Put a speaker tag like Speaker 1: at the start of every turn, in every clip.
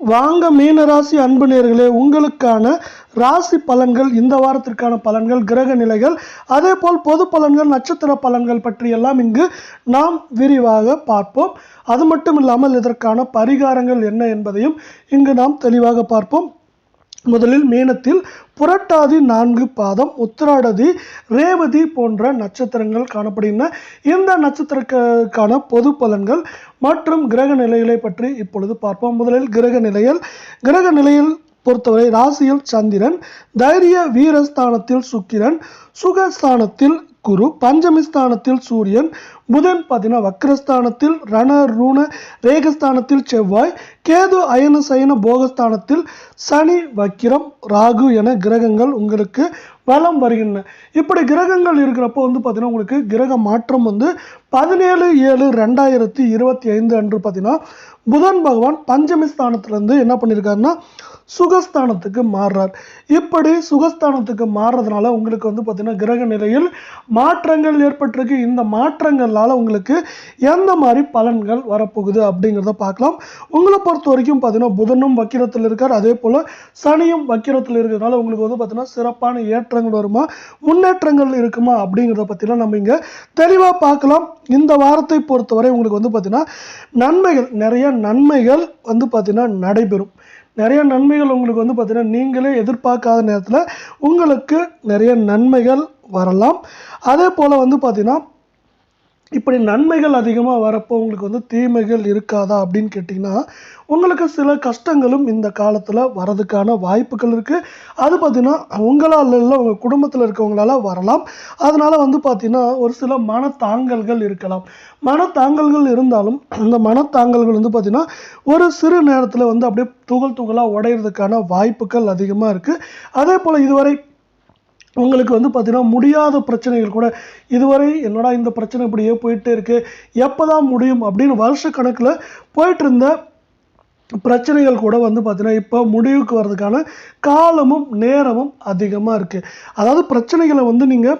Speaker 1: வாங்க மீனராசி அன்பு நேர்களே உங்களுக்கான ராசி பலன்கள் இந்த வாரத்திற்கான பலன்கள் கிரக நிலைகள் அதே போல் பொது பலன்கள் நட்சத்திர பலன்கள் பற்றியெல்லாம் இங்கு நாம் விரிவாக பார்ப்போம். அது மட்டும் இல்லாமல் இதற்கான பரிகாரங்கள் என்ன என்பதையும் இங்கு நாம் தெளிவாக பார்ப்போம். முதலில் மீனத்தில் புரட்டாதி நான்கு பாதம் உத்திராடதி ரேவதி போன்ற நட்சத்திரங்கள் காணப்படுகின்றன. இந்த நட்சத்திரக்கான பொது பலன்கள் மற்றும் கிரக நிலைகளை பற்றி இப்பொழுது பார்ப்போம். முதலில் கிரக நிலையில் கிரக நிலையில் பொறுத்தவரை ராசியில் சந்திரன் தைரிய வீரஸ்தானத்தில் சுக்கிரன் சுகஸ்தானத்தில் குரு பஞ்சமிஸ்தானத்தில் சூரியன் புதன் பார்த்தீங்கன்னா வக்ரஸ்தானத்தில் ரண ரூண ரேகஸ்தானத்தில் செவ்வாய் கேது அயன சயன போகஸ்தானத்தில் சனி வக்கிரம் ராகு என கிரகங்கள் உங்களுக்கு வலம் வருகின்றன. இப்படி கிரகங்கள் இருக்கிறப்போ வந்து பார்த்தீங்கன்னா உங்களுக்கு கிரக மாற்றம் வந்து பதினேழு ஏழு ரெண்டாயிரத்தி இருபத்தி ஐந்து அன்று பார்த்தீங்கன்னா புதன் பகவான் பஞ்சமி ஸ்தானத்துலேருந்து என்ன பண்ணியிருக்காருன்னா சுகஸ்தானத்துக்கு மாறுறார். இப்படி சுகஸ்தானத்துக்கு மாறுறதுனால உங்களுக்கு வந்து பார்த்தீங்கன்னா கிரக நிலையில் மாற்றங்கள் ஏற்பட்டிருக்கு. இந்த மாற்றங்களால் உங்களுக்கு எந்த மாதிரி பலன்கள் வரப்போகுது அப்படிங்கிறத பார்க்கலாம். உங்களை பொறுத்த வரைக்கும் பார்த்தீங்கன்னா புதனும் வக்கிரத்தில் இருக்கார். அதே போல் சனியும் வக்கிரத்தில் இருக்கிறதுனால உங்களுக்கு வந்து பார்த்தீங்கன்னா சிறப்பான ஏற்றங்கள் வருமா முன்னேற்றங்கள் இருக்குமா அப்படிங்கிறத பற்றிலாம் நம்ம இங்கே தெளிவாக பார்க்கலாம். இந்த வாரத்தை பொறுத்தவரை உங்களுக்கு வந்து பார்த்தீங்கன்னா நன்மைகள் நிறைய நன்மைகள் வந்து பார்த்தீங்கன்னா நடைபெறும். நிறைய நன்மைகள் உங்களுக்கு வந்து பார்த்தீங்கன்னா நீங்களே எதிர்பார்க்காத நேரத்தில் உங்களுக்கு நிறைய நன்மைகள் வரலாம். அதே போல் வந்து பார்த்தீங்கன்னா இப்படி நன்மைகள் அதிகமாக வரப்போ உங்களுக்கு வந்து தீமைகள் இருக்காதா அப்படின்னு கேட்டிங்கன்னா உங்களுக்கு சில கஷ்டங்களும் இந்த காலத்தில் வரதுக்கான வாய்ப்புகள் இருக்குது அது பார்த்திங்கன்னா உங்களால் இல்லை உங்கள் குடும்பத்தில் இருக்கவங்களால வரலாம். அதனால் வந்து பார்த்திங்கன்னா ஒரு சில மனத்தாங்கல்கள் இருக்கலாம். மனத்தாங்கல்கள் இருந்தாலும் அந்த மனத்தாங்கல்கள் வந்து பார்த்திங்கன்னா ஒரு சிறு நேரத்தில் வந்து அப்படியே துகள் துகளாக உடையிறதுக்கான வாய்ப்புகள் அதிகமாக இருக்குது அதே போல் இதுவரை உங்களுக்கு வந்து பார்த்தீங்கன்னா முடியாத பிரச்சனைகள் கூட இதுவரை என்னடா இந்த பிரச்சனை இப்படியே போயிட்டே இருக்குது எப்போ தான் முடியும் அப்படின்னு வருஷ கணக்கில் போயிட்டு இருந்த பிரச்சனைகள் கூட வந்து பார்த்திங்கன்னா இப்போ முடிவுக்கு வர்றதுக்கான காலமும் நேரமும் அதிகமாக இருக்குது அதாவது பிரச்சனைகளை வந்து நீங்கள்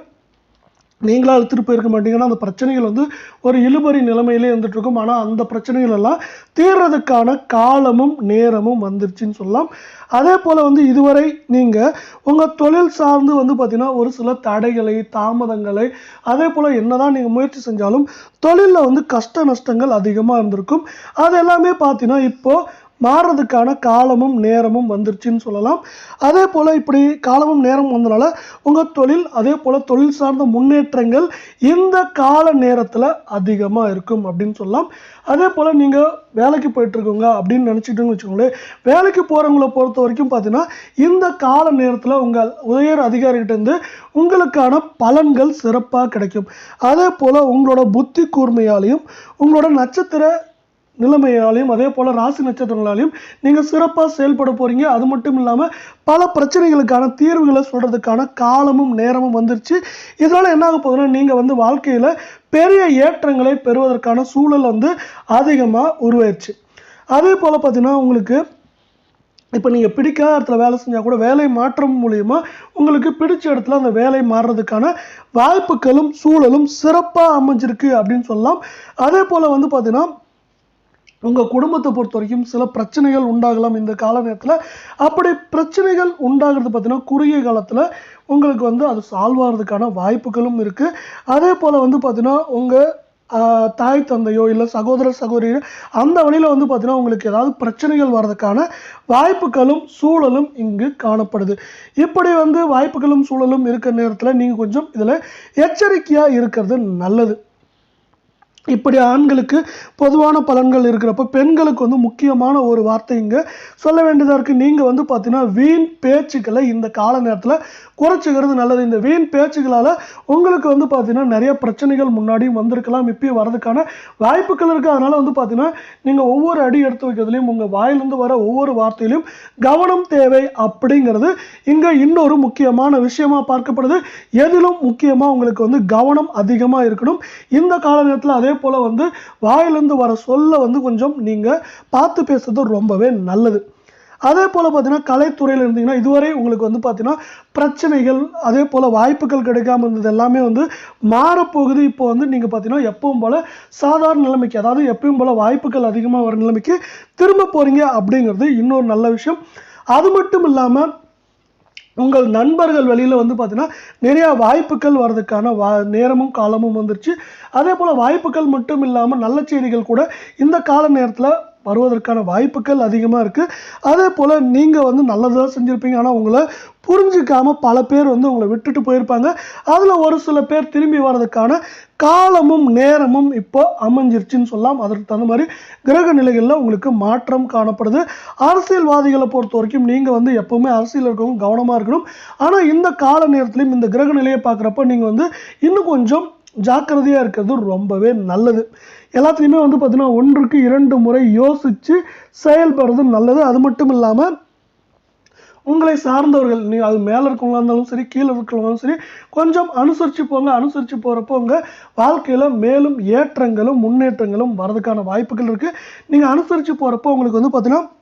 Speaker 1: நீங்களா எடுத்துகிட்டு போயிருக்க மாட்டீங்கன்னா அந்த பிரச்சனைகள் வந்து ஒரு இழுபறி நிலைமையிலே இருந்துட்டு இருக்கும் ஆனால் அந்த பிரச்சனைகள் எல்லாம் தீர்றதுக்கான காலமும் நேரமும் வந்துருச்சுன்னு சொல்லலாம். அதே போல் வந்து இதுவரை நீங்கள் உங்கள் தொழில் சார்ந்து வந்து பார்த்திங்கன்னா ஒரு சில தடைகளை தாமதங்களை அதே போல் என்னதான் நீங்கள் முயற்சி செஞ்சாலும் தொழிலில் வந்து கஷ்ட நஷ்டங்கள் அதிகமாக இருந்திருக்கும். அது எல்லாமே பார்த்தீங்கன்னா இப்போது மாறுறதுக்கான காலமும் நேரமும் வந்துருச்சுன்னு சொல்லலாம். அதே போல் இப்படி காலமும் நேரமும் வந்தனால உங்கள் தொழில் அதே போல் தொழில் சார்ந்த முன்னேற்றங்கள் இந்த கால நேரத்தில் அதிகமாக இருக்கும் அப்படின்னு சொல்லலாம். அதே போல் நீங்கள் வேலைக்கு போயிட்டுருக்கோங்க அப்படின்னு நினச்சிட்டுன்னு வச்சுக்கோங்களேன். வேலைக்கு போகிறவங்களை பொறுத்த வரைக்கும் பார்த்தீங்கன்னா இந்த கால நேரத்தில் உங்கள் உயர் அதிகாரிகிட்டேருந்து உங்களுக்கான பலன்கள் சிறப்பாக கிடைக்கும். அதே போல் உங்களோட புத்தி கூர்மையாலையும் உங்களோட நட்சத்திர நிலைமையாலையும் அதே போல் ராசி நட்சத்திரங்களாலையும் நீங்கள் சிறப்பாக செயல்பட போகிறீங்க அது மட்டும் இல்லாமல் பல பிரச்சனைகளுக்கான தீர்வுகளை சொல்கிறதுக்கான காலமும் நேரமும் வந்துருச்சு. இதனால் என்ன ஆக போகுதுன்னா நீங்கள் வந்து வாழ்க்கையில் பெரிய ஏற்றங்களை பெறுவதற்கான சூழல் வந்து அதிகமாக உருவாயிருச்சு. அதே போல் பார்த்தீங்கன்னா உங்களுக்கு இப்போ நீங்கள் பிடிக்காத இடத்துல வேலை செஞ்சால் கூட வேலை மாற்றம் மூலிமா உங்களுக்கு பிடிச்ச இடத்துல அந்த வேலை மாறுறதுக்கான வாய்ப்புகளும் சூழலும் சிறப்பாக அமைஞ்சிருக்கு அப்படின்னு சொல்லலாம். அதே போல் வந்து பார்த்தீங்கன்னா உங்கள் குடும்பத்தை பொறுத்த வரைக்கும் சில பிரச்சனைகள் உண்டாகலாம் இந்த கால நேரத்தில் அப்படி பிரச்சனைகள் உண்டாகிறது பார்த்தீங்கன்னா குறுகிய காலத்தில் உங்களுக்கு வந்து அது சால்வ் ஆகிறதுக்கான வாய்ப்புகளும் இருக்குது அதே போல் வந்து பார்த்தீங்கன்னா உங்கள் தாய் தந்தையோ இல்லை சகோதர சகோதரியோ அந்த வழியில் வந்து பார்த்தீங்கன்னா உங்களுக்கு ஏதாவது பிரச்சனைகள் வர்றதுக்கான வாய்ப்புகளும் சூழலும் இங்கு காணப்படுது. இப்படி வந்து வாய்ப்புகளும் சூழலும் இருக்கிற நேரத்தில் நீங்கள் கொஞ்சம் இதில் எச்சரிக்கையாக இருக்கிறது நல்லது. இப்படி ஆண்களுக்கு பொதுவான பலன்கள் இருக்கிறப்ப பெண்களுக்கு வந்து முக்கியமான ஒரு வார்த்தை இங்கே சொல்ல வேண்டியதாக இருக்குது நீங்கள் வந்து பார்த்தீங்கன்னா வீண் பேச்சுக்களை இந்த கால நேரத்தில் குறைச்சிக்கிறது நல்லது. இந்த வீண் பேச்சுகளால் உங்களுக்கு வந்து பார்த்தீங்கன்னா நிறைய பிரச்சனைகள் முன்னாடியும் வந்திருக்கலாம். இப்பயும் வரதுக்கான வாய்ப்புகள் இருக்குது அதனால் வந்து பார்த்தீங்கன்னா நீங்கள் ஒவ்வொரு அடி எடுத்து வைக்கிறதுலையும் உங்கள் வாயிலிருந்து வர ஒவ்வொரு வார்த்தையிலையும் கவனம் தேவை அப்படிங்கிறது இங்கே இன்னொரு முக்கியமான விஷயமாக பார்க்கப்படுது. எதிலும் முக்கியமாக உங்களுக்கு வந்து கவனம் அதிகமாக இருக்கணும். இந்த கால நேரத்தில் அதே போல் வந்து வாயிலிருந்து வர சொல்ல வந்து கொஞ்சம் நீங்கள் பார்த்து பேசுறது ரொம்பவே நல்லது. அதே போல் பார்த்தீங்கன்னா கலைத்துறையில் இருந்தீங்கன்னா இதுவரை உங்களுக்கு வந்து பார்த்தீங்கன்னா பிரச்சனைகள் அதே போல் வாய்ப்புகள் கிடைக்காம இருந்தது எல்லாமே வந்து மாறப்போகுது. இப்போ வந்து நீங்கள் பார்த்தீங்கன்னா எப்பவும் போல் சாதாரண நிலைமைக்கு அதாவது எப்பயும் போல் வாய்ப்புகள் அதிகமாக வர நிலைமைக்கு திரும்ப போகிறீங்க அப்படிங்கிறது இன்னொரு நல்ல விஷயம். அது மட்டும் இல்லாமல் உங்கள் நண்பர்கள் வெளியில் வந்து பார்த்தீங்கன்னா நிறையா வாய்ப்புகள் வர்றதுக்கான வா நேரமும் காலமும் வந்துருச்சு. அதே போல் வாய்ப்புகள் மட்டும் இல்லாமல் நல்ல செய்திகள் கூட இந்த கால நேரத்தில் வருவதற்கான வாய்ப்புகள் அதிகமாக இருக்குது அதே போல் நீங்கள் வந்து நல்லதாக செஞ்சுருப்பீங்க. ஆனால் உங்களை புரிஞ்சிக்காமல் பல பேர் வந்து உங்களை விட்டுட்டு போயிருப்பாங்க. அதில் ஒரு சில பேர் திரும்பி வர்றதுக்கான காலமும் நேரமும் இப்போ அமைஞ்சிருச்சுன்னு சொல்லலாம். அதற்கு தகுந்த மாதிரி கிரக நிலைகளில் உங்களுக்கு மாற்றம் காணப்படுது. அரசியல்வாதிகளை பொறுத்த வரைக்கும் நீங்கள் வந்து எப்போவுமே அரசியல் இருக்கவும் கவனமாக இருக்கணும். ஆனால் இந்த கால நேரத்துலையும் இந்த கிரக நிலையை பார்க்குறப்ப நீங்கள் வந்து இன்னும் கொஞ்சம் ஜாக்கிரதையாக இருக்கிறது ரொம்பவே நல்லது. எல்லாத்துலேயுமே வந்து பார்த்தீங்கன்னா ஒன்றுக்கு இரண்டு முறை யோசித்து செயல்படுறது நல்லது. அது மட்டும் இல்லாமல் உங்களை சார்ந்தவர்கள் நீங்கள் அது மேலே இருக்கவங்களா இருந்தாலும் சரி கீழே இருக்கிறவங்களும் சரி கொஞ்சம் அனுசரித்து போங்க. அனுசரித்து போகிறப்போ உங்கள் வாழ்க்கையில் மேலும் ஏற்றங்களும் முன்னேற்றங்களும் வரதுக்கான வாய்ப்புகள் இருக்குது நீங்கள் அனுசரித்து போகிறப்போ உங்களுக்கு வந்து பார்த்தீங்கன்னா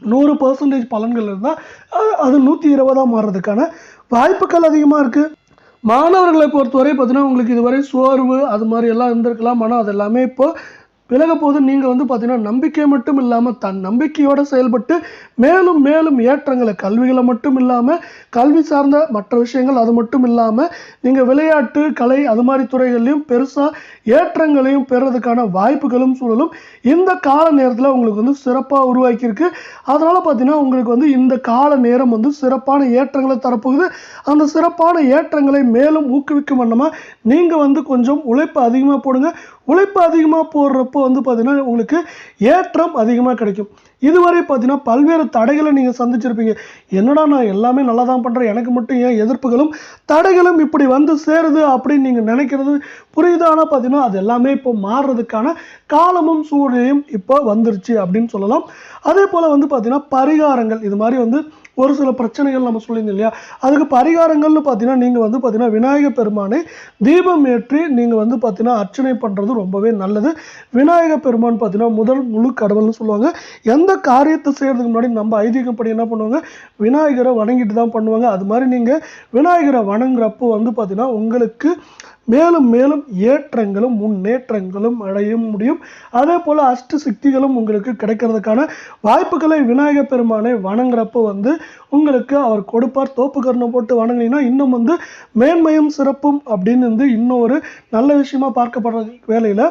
Speaker 1: நூறு பர்சன்டேஜ் பலன்கள் இருந்தால் அது- அது நூற்றி இருபதாக மாறுறதுக்கான வாய்ப்புகள் அதிகமாக இருக்குது மாணவர்களை பொறுத்தவரை பார்த்தீங்கன்னா உங்களுக்கு இதுவரை சோர்வு அது மாதிரி எல்லாம் இருந்திருக்கலாம். ஆனால் அது எல்லாமே இப்போ விலக போது நீங்கள் வந்து பார்த்தீங்கன்னா நம்பிக்கை மட்டும் இல்லாமல் தன் நம்பிக்கையோடு செயல்பட்டு மேலும் மேலும் ஏற்றங்களை கல்விகளை மட்டும் இல்லாமல் கல்வி சார்ந்த மற்ற விஷயங்கள் அது மட்டும் இல்லாமல் நீங்கள் விளையாட்டு கலை அது மாதிரி துறைகள்லையும் பெருசாக ஏற்றங்களையும் பெறுறதுக்கான வாய்ப்புகளும் சூழலும் இந்த கால நேரத்தில் உங்களுக்கு வந்து சிறப்பாக உருவாக்கியிருக்கு. அதனால் பார்த்தீங்கன்னா உங்களுக்கு வந்து இந்த கால நேரம் வந்து சிறப்பான ஏற்றங்களை தரப்போகுது. அந்த சிறப்பான ஏற்றங்களை மேலும் ஊக்குவிக்கும் வண்ணமாக நீங்கள் வந்து கொஞ்சம் உழைப்பு அதிகமாக போடுங்க. உழைப்பு அதிகமாக போடுறப்போ வந்து பார்த்தீங்கன்னா உங்களுக்கு ஏற்றம் அதிகமாக கிடைக்கும். இதுவரை பார்த்தீங்கன்னா பல்வேறு தடைகளை நீங்கள் சந்திச்சிருப்பீங்க. என்னடா நான் எல்லாமே நல்லா தான் பண்ணுறேன் எனக்கு மட்டும் ஏன் எதிர்ப்புகளும் தடைகளும் இப்படி வந்து சேருது அப்படின்னு நீங்கள் நினைக்கிறது புரியுதானா பார்த்தீங்கன்னா அது எல்லாமே இப்போ மாறுறதுக்கான காலமும் சூழ்நிலையும் இப்போ வந்துருச்சு அப்படின்னு சொல்லலாம். அதே போல் வந்து பார்த்தீங்கன்னா பரிகாரங்கள் இது மாதிரி வந்து ஒரு சில பிரச்சனைகள் நம்ம சொல்லியிருந்தோம் இல்லையா? அதுக்கு பரிகாரங்கள்னு பார்த்தீங்கன்னா நீங்கள் வந்து பார்த்தீங்கன்னா விநாயகர் பெருமானை தீபம் ஏற்றி நீங்கள் வந்து பார்த்தீங்கன்னா அர்ச்சனை பண்ணுறது ரொம்பவே நல்லது. விநாயகர் பெருமான் பார்த்தீங்கன்னா முதல் முழு கடவுள்னு சொல்லுவாங்க. எந்த காரியத்தை செய்கிறதுக்கு முன்னாடி நம்ம ஐதீகப்படி என்ன பண்ணுவாங்க? விநாயகரை வணங்கிட்டு தான் பண்ணுவாங்க. அது மாதிரி நீங்கள் விநாயகரை வணங்குறப்போ வந்து பார்த்தீங்கன்னா உங்களுக்கு மேலும் மேலும் ஏற்றங்களும் முன்னேற்றங்களும் அடைய முடியும். அதே போல் அஷ்ட சக்திகளும் உங்களுக்கு கிடைக்கிறதுக்கான வாய்ப்புகளை விநாயகர் பெருமானை வணங்குறப்போ வந்து உங்களுக்கு அவர் கொடுப்பார். தோப்பு கர்ணம் போட்டு வணங்கினீங்கன்னா இன்னும் வந்து மேன்மையும் சிறப்பும் அப்படின்னு வந்து இன்னொரு நல்ல விஷயமா பார்க்கப்படுற வேலையில்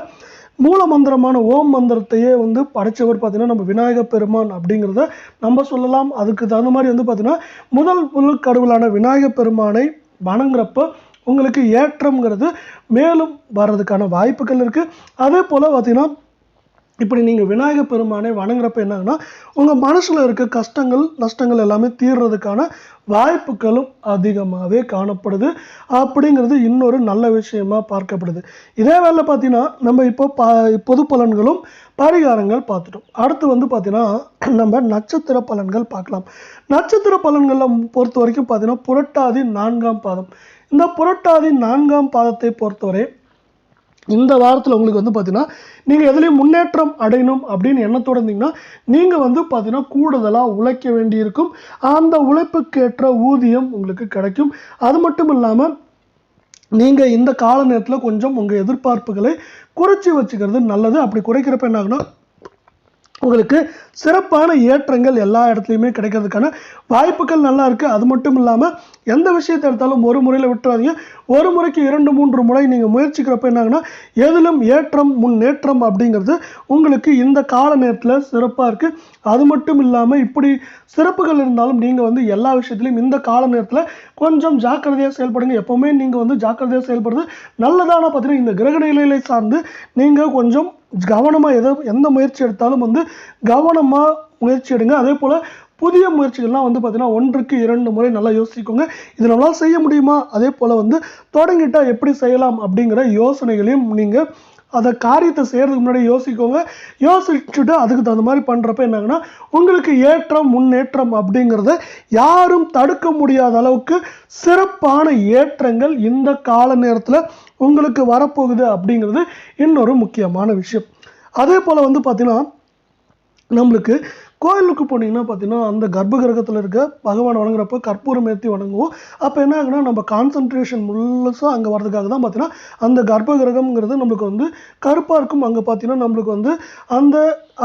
Speaker 1: மூல மந்திரமான ஓம் மந்திரத்தையே வந்து படைச்சவர் பார்த்தீங்கன்னா நம்ம விநாயகர் பெருமான் அப்படிங்கிறத நம்ம சொல்லலாம். அதுக்கு தகுந்த மாதிரி வந்து பார்த்தீங்கன்னா முதல் முழு கடவுளான விநாயகர் பெருமானை வணங்குறப்போ உங்களுக்கு ஏற்றம்ங்கிறது மேலும் வர்றதுக்கான வாய்ப்புகள் இருக்குது அதே போல் பார்த்திங்கன்னா இப்படி நீங்கள் விநாயகர் பெருமானை வணங்குறப்ப என்னன்னா உங்கள் மனசில் இருக்க கஷ்டங்கள் நஷ்டங்கள் எல்லாமே தீர்றதுக்கான வாய்ப்புகளும் அதிகமாகவே காணப்படுது. அப்படிங்கிறது இன்னொரு நல்ல விஷயமா பார்க்கப்படுது. இதே வேலை பார்த்தீங்கன்னா நம்ம இப்போ பா பொது பலன்களும் பரிகாரங்கள் பார்த்துட்டோம் அடுத்து வந்து பார்த்தீங்கன்னா நம்ம நட்சத்திர பலன்கள் பார்க்கலாம் நட்சத்திர பலன்களை பொறுத்த வரைக்கும் பார்த்தீங்கன்னா புரட்டாதி நான்காம் பாதம். இந்த புரட்டாதி நான்காம் பாதத்தை பொறுத்தவரை இந்த வாரத்தில் உங்களுக்கு வந்து பார்த்தீங்கன்னா நீங்கள் எதுலேயும் முன்னேற்றம் அடையணும் அப்படின்னு எண்ணத்தோட இருந்தீங்கன்னா நீங்கள் வந்து பார்த்தீங்கன்னா கூடுதலாக உழைக்க வேண்டியிருக்கும். அந்த உழைப்புக்கேற்ற ஊதியம் உங்களுக்கு கிடைக்கும். அது மட்டும் இல்லாமல் நீங்கள் இந்த கால நேரத்தில் கொஞ்சம் உங்கள் எதிர்பார்ப்புகளை குறைச்சி வச்சுக்கிறது நல்லது. அப்படி குறைக்கிறப்ப என்ன ஆகுனா உங்களுக்கு சிறப்பான ஏற்றங்கள் எல்லா இடத்துலையுமே கிடைக்கிறதுக்கான வாய்ப்புகள் நல்லா இருக்குது அது மட்டும் இல்லாமல் எந்த விஷயத்தை எடுத்தாலும் ஒரு முறையில் விட்டுறாதீங்க. ஒரு முறைக்கு இரண்டு மூன்று முறை நீங்கள் முயற்சிக்கிறப்ப என்னாகுன்னா எதிலும் ஏற்றம் முன்னேற்றம் அப்படிங்கிறது உங்களுக்கு இந்த கால நேரத்தில் சிறப்பாக இருக்குது அது மட்டும் இல்லாமல் இப்படி சிறப்புகள் இருந்தாலும் நீங்கள் வந்து எல்லா விஷயத்துலையும் இந்த கால நேரத்தில் கொஞ்சம் ஜாக்கிரதையாக செயல்படுங்க. எப்போவுமே நீங்கள் வந்து ஜாக்கிரதையாக செயல்படுறது நல்லதான பார்த்தீங்கன்னா இந்த கிரக நிலைகளை சார்ந்து நீங்கள் கொஞ்சம் கவனமாக எதோ எந்த முயற்சி எடுத்தாலும் வந்து கவனமாக முயற்சி எடுங்க. அதே போல் புதிய முயற்சிகள்லாம் வந்து பார்த்திங்கன்னா ஒன்றுக்கு இரண்டு முறை நல்லா யோசிக்கோங்க இது நம்மளால் செய்ய முடியுமா? அதே போல் வந்து தொடங்கிட்டா எப்படி செய்யலாம் அப்படிங்கிற யோசனைகளையும் நீங்கள் அதை காரியத்தை செய்கிறதுக்கு முன்னாடி யோசிக்கோங்க. யோசிச்சுட்டு அதுக்கு தகுந்த மாதிரி பண்ணுறப்ப என்னாங்கன்னா உங்களுக்கு ஏற்றம் முன்னேற்றம் அப்படிங்கிறத யாரும் தடுக்க முடியாத அளவுக்கு சிறப்பான ஏற்றங்கள் இந்த கால நேரத்தில் உங்களுக்கு வரப்போகுது அப்படிங்கிறது இன்னொரு முக்கியமான விஷயம். அதே போல் வந்து பார்த்தீங்கன்னா நம்மளுக்கு கோயிலுக்கு போனீங்கன்னா பார்த்தீங்கன்னா அந்த கர்ப்ப கிரகத்தில் இருக்க பகவான் வணங்குறப்போ கற்பூரம் ஏற்றி வணங்குவோம். அப்போ என்ன ஆகுனா நம்ம கான்சன்ட்ரேஷன் முழுசாக அங்கே வரதுக்காக தான் பார்த்தீங்கன்னா அந்த கர்ப்ப கிரகம்ங்கிறது நம்மளுக்கு வந்து கருப்பாக இருக்கும். அங்கே பார்த்தீங்கன்னா நம்மளுக்கு வந்து அந்த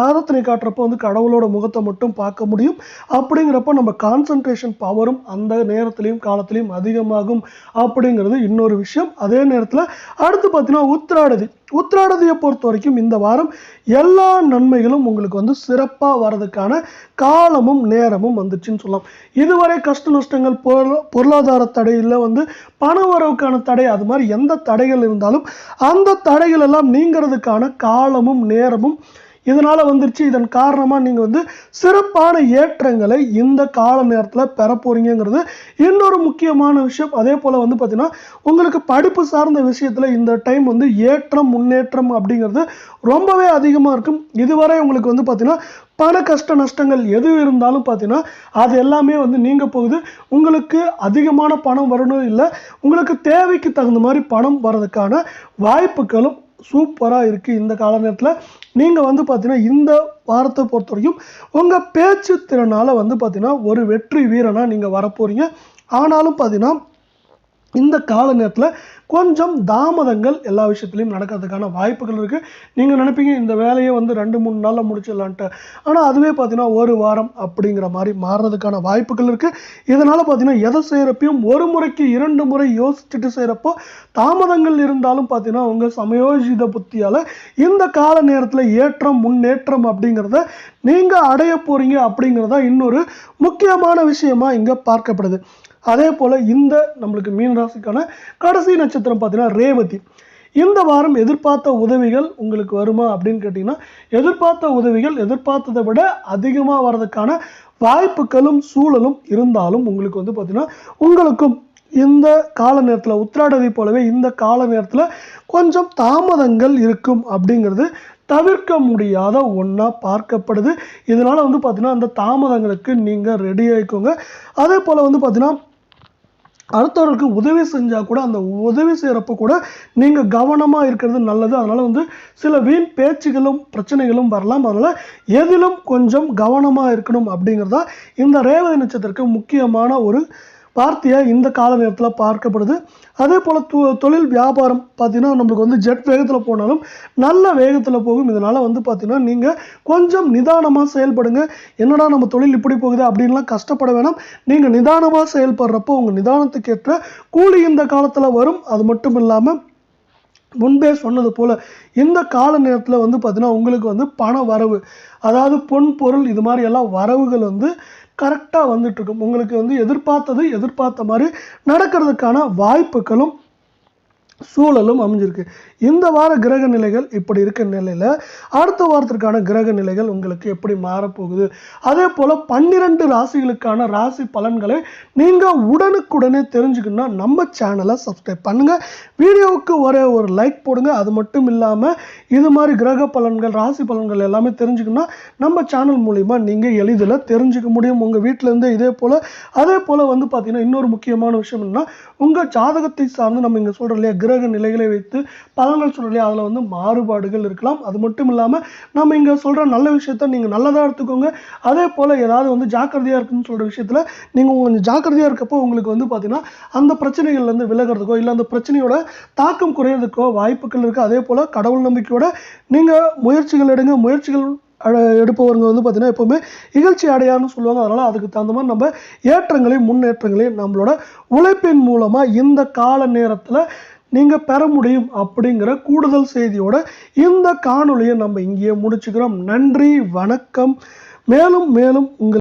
Speaker 1: ஆரத்தனை காட்டுறப்போ வந்து கடவுளோட முகத்தை மட்டும் பார்க்க முடியும். அப்படிங்கிறப்ப நம்ம கான்சன்ட்ரேஷன் பவரும் அந்த நேரத்துலையும் காலத்துலையும் அதிகமாகும். அப்படிங்கிறது இன்னொரு விஷயம். அதே நேரத்தில் அடுத்து பார்த்தீங்கன்னா உத்திராடதி. உத்திராடதியை பொறுத்த வரைக்கும் இந்த வாரம் எல்லா நன்மைகளும் உங்களுக்கு வந்து சிறப்பாக வர்றதுக்கான காலமும் நேரமும் வந்துச்சுன்னு சொல்லலாம். இதுவரை கஷ்ட நஷ்டங்கள் பொருளாதார தடையில் வந்து பண வரவுக்கான தடை அது மாதிரி எந்த தடைகள் இருந்தாலும் அந்த தடைகள் எல்லாம் நீங்கிறதுக்கான காலமும் நேரமும் இதனால் வந்துருச்சு. இதன் காரணமாக நீங்கள் வந்து சிறப்பான ஏற்றங்களை இந்த கால நேரத்தில் பெற போகிறீங்கிறது இன்னொரு முக்கியமான விஷயம். அதே போல் வந்து பார்த்திங்கன்னா உங்களுக்கு படிப்பு சார்ந்த விஷயத்தில் இந்த டைம் வந்து ஏற்றம் முன்னேற்றம் அப்படிங்கிறது ரொம்பவே அதிகமாக இருக்கும். இதுவரை உங்களுக்கு வந்து பார்த்திங்கன்னா பண கஷ்ட நஷ்டங்கள் எது இருந்தாலும் பார்த்தீங்கன்னா அது எல்லாமே வந்து நீங்கள் போகுது. உங்களுக்கு அதிகமான பணம் வரணும் இல்லை உங்களுக்கு தேவைக்கு தகுந்த மாதிரி பணம் வர்றதுக்கான வாய்ப்புகளும் சூப்பராக இருக்குது இந்த கால நேரத்தில் நீங்கள் வந்து பார்த்தீங்கன்னா இந்த வாரத்தை பொறுத்த வரைக்கும் உங்கள் பேச்சு திறனால் வந்து பார்த்தீங்கன்னா ஒரு வெற்றி வீரனாக நீங்கள் வரப்போகிறீங்க ஆனாலும் பார்த்தீங்கன்னா இந்த கால நேரத்தில் கொஞ்சம் தாமதங்கள் எல்லா விஷயத்துலையும் நடக்கிறதுக்கான வாய்ப்புகள் இருக்குது நீங்கள் நினைப்பீங்க இந்த வேலையை வந்து ரெண்டு மூணு நாளில் முடிச்சிடலான்ட்டு. ஆனால் அதுவே பார்த்தீங்கன்னா ஒரு வாரம் அப்படிங்கிற மாதிரி மாறுறதுக்கான வாய்ப்புகள் இருக்குது இதனால் பார்த்தீங்கன்னா எதை செய்கிறப்பையும் ஒரு முறைக்கு இரண்டு முறை யோசிச்சுட்டு செய்கிறப்போ தாமதங்கள் இருந்தாலும் பார்த்தீங்கன்னா உங்கள் சமயோஜித புத்தியால் இந்த கால நேரத்தில் ஏற்றம் முன்னேற்றம் அப்படிங்கிறத நீங்கள் அடைய போகிறீங்க அப்படிங்கிறதா இன்னொரு முக்கியமான விஷயமா இங்கே பார்க்கப்படுது. அதே போல் இந்த நம்மளுக்கு மீனராசிக்கான கடைசி நட்சத்திரம் நட்சத்திரம் பார்த்தீங்கன்னா ரேவதி. இந்த வாரம் எதிர்பார்த்த உதவிகள் உங்களுக்கு வருமா அப்படின்னு கேட்டிங்கன்னா எதிர்பார்த்த உதவிகள் எதிர்பார்த்ததை விட அதிகமாக வர்றதுக்கான வாய்ப்புகளும் சூழலும் இருந்தாலும் உங்களுக்கு வந்து பார்த்திங்கன்னா உங்களுக்கும் இந்த கால நேரத்தில் உத்திராடதை போலவே இந்த கால நேரத்தில் கொஞ்சம் தாமதங்கள் இருக்கும் அப்படிங்கிறது தவிர்க்க முடியாத ஒன்றா பார்க்கப்படுது. இதனால் வந்து பார்த்திங்கன்னா அந்த தாமதங்களுக்கு நீங்கள் ரெடி ஆகிக்கோங்க அதே போல் வந்து பார்த்திங்கன்னா அடுத்தவர்களுக்கு உதவி செஞ்சால் கூட அந்த உதவி செய்கிறப்ப கூட நீங்கள் கவனமாக இருக்கிறது நல்லது. அதனால் வந்து சில வீண் பேச்சுகளும் பிரச்சனைகளும் வரலாம். அதனால் எதிலும் கொஞ்சம் கவனமாக இருக்கணும் அப்படிங்கிறதா இந்த ரேவதி நட்சத்திரத்துக்கு முக்கியமான ஒரு பார்த்தியா? இந்த கால நேரத்தில் பார்க்கப்படுது. அதே போல் தொ தொழில் வியாபாரம் பார்த்தீங்கன்னா நம்மளுக்கு வந்து ஜெட் வேகத்தில் போனாலும் நல்ல வேகத்தில் போகும். இதனால் வந்து பார்த்திங்கன்னா நீங்கள் கொஞ்சம் நிதானமாக செயல்படுங்க. என்னடா நம்ம தொழில் இப்படி போகுது அப்படின்லாம் கஷ்டப்பட வேணாம். நீங்கள் நிதானமாக செயல்படுறப்போ உங்கள் நிதானத்துக்கு ஏற்ற கூலி இந்த காலத்தில் வரும். அது மட்டும் இல்லாமல் முன்பே சொன்னது போல் இந்த கால நேரத்தில் வந்து பார்த்தீங்கன்னா உங்களுக்கு வந்து பண வரவு அதாவது பொன் பொருள் இது மாதிரி எல்லாம் வரவுகள் வந்து கரெக்டாக வந்துட்டுருக்கும் உங்களுக்கு வந்து எதிர்பார்த்தது எதிர்பார்த்த மாதிரி நடக்கிறதுக்கான வாய்ப்புகளும் சூழலும் அமைஞ்சிருக்கு. இந்த வார கிரக நிலைகள் இப்படி இருக்க நிலையில் அடுத்த வாரத்திற்கான கிரக நிலைகள் உங்களுக்கு எப்படி மாறப்போகுது? அதே போல் பன்னிரெண்டு ராசிகளுக்கான ராசி பலன்களை நீங்கள் உடனுக்குடனே தெரிஞ்சுக்கணும்னா நம்ம சேனலை சப்ஸ்கிரைப் பண்ணுங்கள் வீடியோவுக்கு ஒரே ஒரு லைக் போடுங்க. அது மட்டும் இல்லாமல் இது மாதிரி கிரக பலன்கள் ராசி பலன்கள் எல்லாமே தெரிஞ்சுக்கணும்னா நம்ம சேனல் மூலிமா நீங்கள் எளிதில் தெரிஞ்சுக்க முடியும். உங்கள் வீட்டிலேருந்தே இதே போல் அதே போல் வந்து பார்த்திங்கன்னா இன்னொரு முக்கியமான விஷயம் என்னன்னா உங்கள் ஜாதகத்தை சார்ந்து நம்ம இங்கே சொல்கிறோம் இல்லையா கிரக நிலைகளை வைத்து பலன்கள் சொல்கிறோம் அதில் வந்து மாறுபாடுகள் இருக்கலாம். அது மட்டும் இல்லாமல் நம்ம இங்கே சொல்கிற நல்ல விஷயத்த நீங்கள் நல்லதாக எடுத்துக்கோங்க. அதே போல் ஏதாவது வந்து ஜாக்கிரதையாக இருக்குன்னு சொல்கிற விஷயத்தில் நீங்கள் கொஞ்சம் ஜாக்கிரதையாக இருக்கப்போ உங்களுக்கு வந்து பார்த்திங்கன்னா அந்த பிரச்சனைகள்லேருந்து விலகிறதுக்கோ இல்லை அந்த பிரச்சனையோட தாக்கம் குறையிறதுக்கோ வாய்ப்புகள் இருக்குது அதே போல் கடவுள் நம்பிக்கையோட நீங்கள் முயற்சிகள் எடுங்க. முயற்சிகள் எடுப்பவருங்க வந்து பார்த்தீங்கன்னா எப்போவுமே இகழ்ச்சி அடையான்னு சொல்லுவாங்க. அதனால் அதுக்கு தகுந்த மாதிரி நம்ம ஏற்றங்களையும் முன்னேற்றங்களையும் நம்மளோட உழைப்பின் மூலமாக இந்த கால நேரத்தில் நீங்கள் பெற முடியும் அப்படிங்கிற கூடுதல் செய்தியோட இந்த காணொலியை நம்ம இங்கேயே முடிச்சுக்கிறோம். நன்றி வணக்கம். மேலும் மேலும் உங்கள்